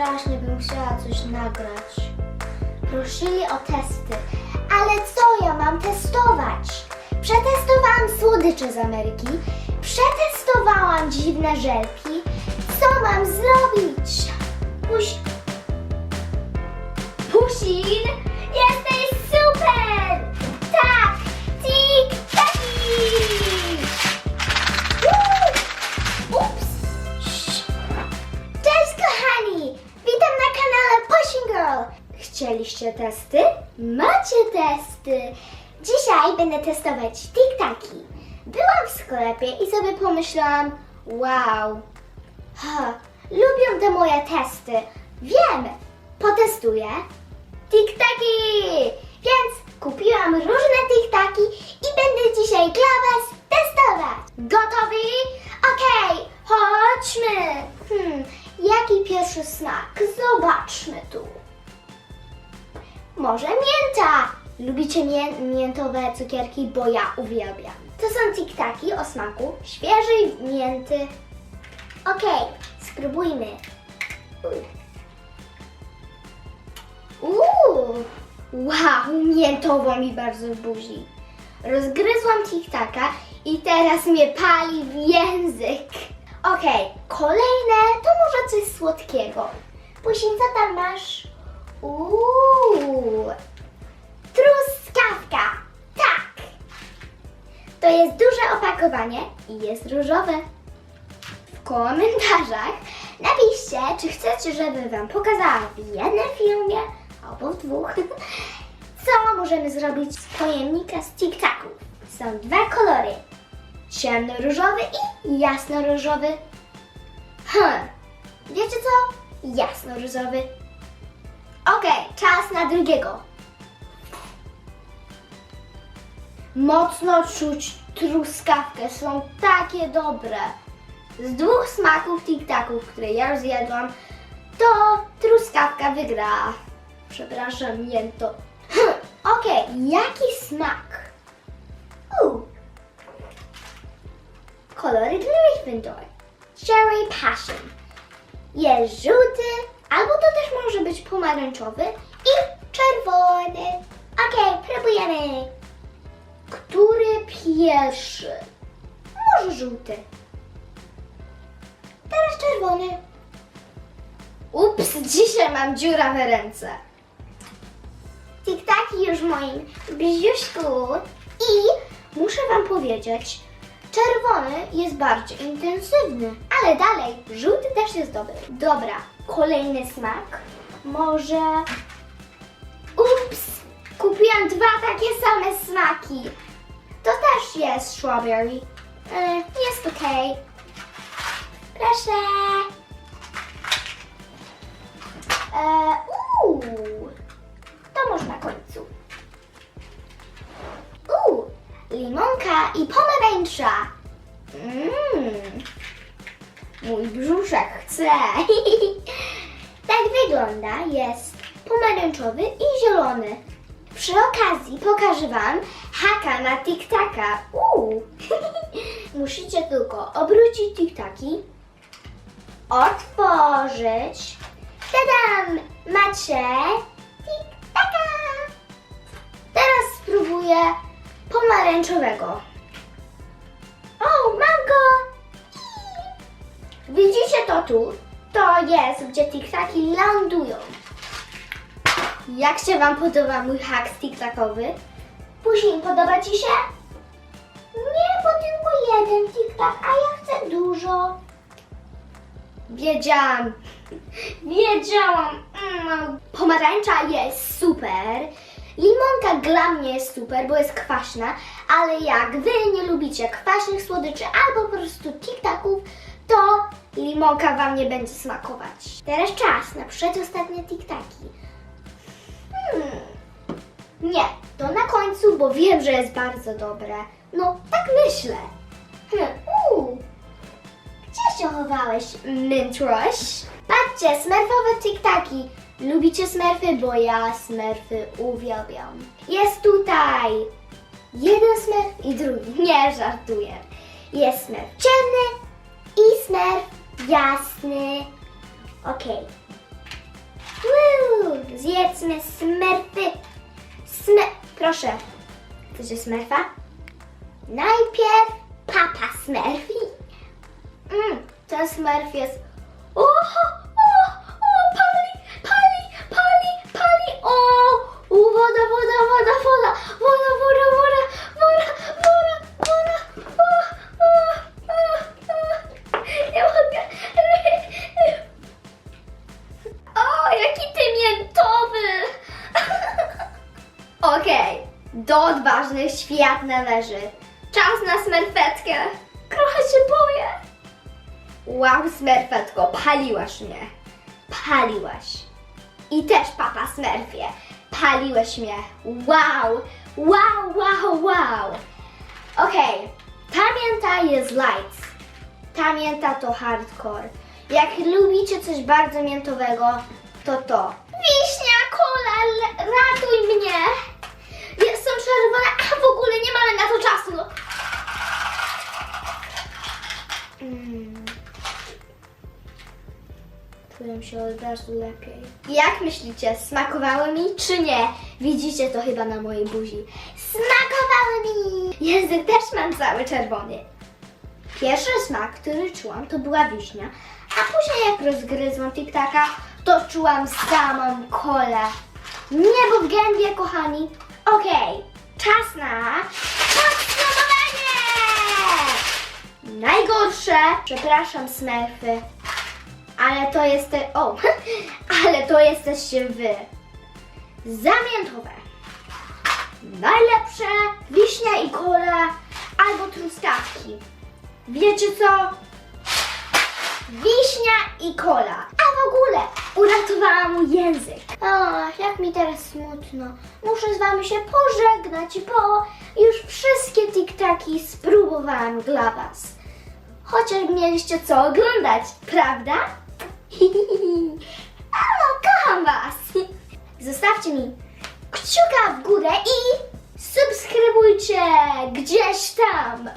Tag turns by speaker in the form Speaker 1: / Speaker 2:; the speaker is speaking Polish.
Speaker 1: strasznie bym chciała coś nagrać. Prosili o testy. Ale co ja mam testować? Przetestowałam słodycze z Ameryki. Przetestowałam dziwne żelki. Chcieliście testy? Macie testy! Dzisiaj będę testować tiktaki. Byłam w sklepie i sobie pomyślałam, wow, ha, lubią te moje testy. Wiem, potestuję tiktaki! Więc kupiłam różne tiktaki i będę dzisiaj dla Was testować. Gotowi? Okej, chodźmy. Hmm, jaki pierwszy smak? Może mięta. Lubicie mię miętowe cukierki, bo ja uwielbiam. To są tiktaki o smaku świeżej mięty. Okej, spróbujmy. Uj. Uuu, wow, miętowo mi bardzo buzi. Rozgryzłam tiktaka i teraz mnie pali w język. Okej, kolejne to może coś słodkiego. Pusin, co tam masz? Uuu, truskawka. Tak. To jest duże opakowanie i jest różowe. W komentarzach napiszcie, czy chcecie, żeby Wam pokazała w jednym filmie albo w dwóch, co możemy zrobić z pojemnika z tiktaków. Są dwa kolory. Ciemno-różowy i jasno-różowy. Hm, wiecie co? Jasno-różowy. Okej, czas na drugiego. Mocno czuć truskawkę, są takie dobre. Z dwóch smaków tiktaków, które ja już zjadłam, to truskawka wygra. Przepraszam, mięto. Hm, Okej, jaki smak? U. Kolory Gryffindor. Cherry Passion. Jest żółty, albo to też może być pomarańczowy i czerwony. Okej, próbujemy. Który pierwszy? Może żółty. Teraz czerwony. Ups, dzisiaj mam dziurawe ręce. Tiktaki już w moim brzuszku i muszę Wam powiedzieć, czerwony jest bardziej intensywny, ale dalej, żółty też jest dobry. Dobra, kolejny smak. Może... Ups, kupiłam dwa takie same smaki. To też jest strawberry. E, jest okej. Proszę. E, uuu, chce. tak wygląda, jest pomarańczowy i zielony. Przy okazji pokażę Wam haka na tiktaka. Uuu. Musicie tylko obrócić tiktaki, otworzyć. Tadam! Macie tiktaka! Teraz spróbuję pomarańczowego. O, mam go! Widzicie to tu? To jest, gdzie tiktaki lądują. Jak się Wam podoba mój hak tiktakowy? Później podoba Ci się? Nie, bo tylko jeden tiktak, a ja chcę dużo. Wiedziałam. Wiedziałam. Mm, pomarańcza jest super. Limonka dla mnie jest super, bo jest kwaśna, ale jak Wy nie lubicie kwaśnych słodyczy albo po prostu tiktaków, to limonka Wam nie będzie smakować. Teraz czas na przedostatnie tiktaki. Hmm. Nie, to na końcu, bo wiem, że jest bardzo dobre. No, tak myślę. Hmm. Uuu. Gdzie się chowałeś, Mintroś? Patrzcie, smerfowe tiktaki. Lubicie smerfy? Bo ja smerfy uwielbiam. Jest tutaj jeden smerf i drugi. Nie, żartuję. Jest smerf ciemny i smerf jasny. Okej. zjedzmy smerfy. Sme... Proszę. Chcecie smerfa? Najpierw papa smerfi. Mm, ten smerf jest... O, odważnych świat należy. Czas na smerfetkę. Trochę się boję. Wow, smerfetko, paliłaś mnie. Paliłaś. I też papa smerfie. Paliłeś mnie. Wow, wow, wow, wow. Okej, ta mięta jest light. Ta mięta to hardcore. Jak lubicie coś bardzo miętowego, to to. Wiśnia, kola, ratuj mnie! Czerwona, a w ogóle nie mamy na to czasu. Mm. Czuję się od razu lepiej. Jak myślicie, smakowały mi czy nie? Widzicie to chyba na mojej buzi. Smakowały mi! Język też mam cały czerwony. Pierwszy smak, który czułam, to była wiśnia, a później jak rozgryzłam tiktaka, to czułam samą kolę. Niebo w gębie, kochani. Okej, czas na podsumowanie! Najgorsze, przepraszam smerfy, ale to jest, o, ale to jesteście wy. Zamiętowe. Najlepsze wiśnia i kola albo truskawki. Wiecie co? Wiśnia i kola. A w ogóle uratowała mój język. O, jak mi teraz smutno. Muszę z wami się pożegnać, bo już wszystkie tiktaki spróbowałam dla was. Chociaż mieliście co oglądać, prawda? Alo, kocham was! Zostawcie mi kciuka w górę i subskrybujcie gdzieś tam.